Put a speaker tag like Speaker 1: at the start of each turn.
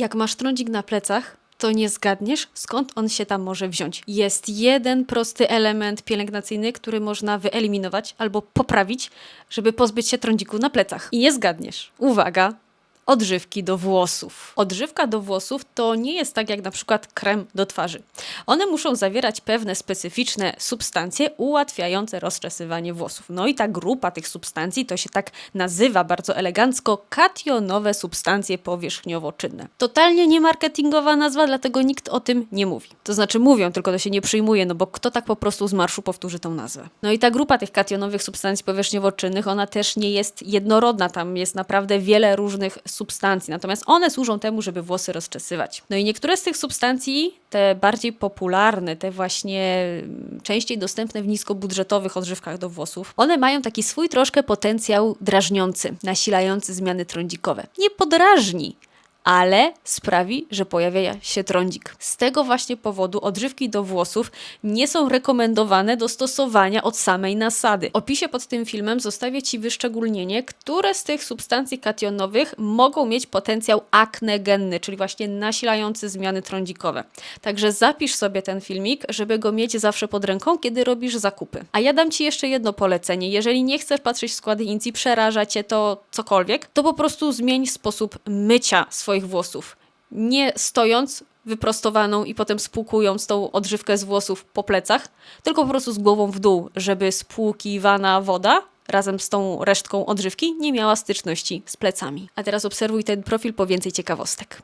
Speaker 1: Jak masz trądzik na plecach, to nie zgadniesz, skąd on się tam może wziąć. Jest jeden prosty element pielęgnacyjny, który można wyeliminować albo poprawić, żeby pozbyć się trądziku na plecach. I nie zgadniesz. Uwaga! Odżywki do włosów. Odżywka do włosów to nie jest tak jak na przykład krem do twarzy. One muszą zawierać pewne specyficzne substancje ułatwiające rozczesywanie włosów. No i ta grupa tych substancji to się tak nazywa bardzo elegancko kationowe substancje powierzchniowo-czynne. Totalnie nie marketingowa nazwa, dlatego nikt o tym nie mówi. To znaczy mówią, tylko to się nie przyjmuje, no bo kto tak po prostu z marszu powtórzy tą nazwę. No i ta grupa tych kationowych substancji powierzchniowo-czynnych, ona też nie jest jednorodna, tam jest naprawdę wiele różnych substancji, natomiast one służą temu, żeby włosy rozczesywać. No i niektóre z tych substancji, te bardziej popularne, te właśnie mm, częściej dostępne w niskobudżetowych odżywkach do włosów, one mają taki swój troszkę potencjał drażniący, nasilający zmiany trądzikowe. Nie podrażni, ale sprawi, że pojawia się trądzik. Z tego właśnie powodu odżywki do włosów nie są rekomendowane do stosowania od samej nasady. W opisie pod tym filmem zostawię Ci wyszczególnienie, które z tych substancji kationowych mogą mieć potencjał aknegenny, czyli właśnie nasilający zmiany trądzikowe. Także zapisz sobie ten filmik, żeby go mieć zawsze pod ręką, kiedy robisz zakupy. A ja dam Ci jeszcze jedno polecenie. Jeżeli nie chcesz patrzeć w składy incji, przeraża Cię to cokolwiek, to po prostu zmień sposób mycia swoich włosów. Nie stojąc wyprostowaną i potem spłukując tą odżywkę z włosów po plecach, tylko po prostu z głową w dół, żeby spłukiwana woda razem z tą resztką odżywki nie miała styczności z plecami. A teraz obserwuj ten profil po więcej ciekawostek.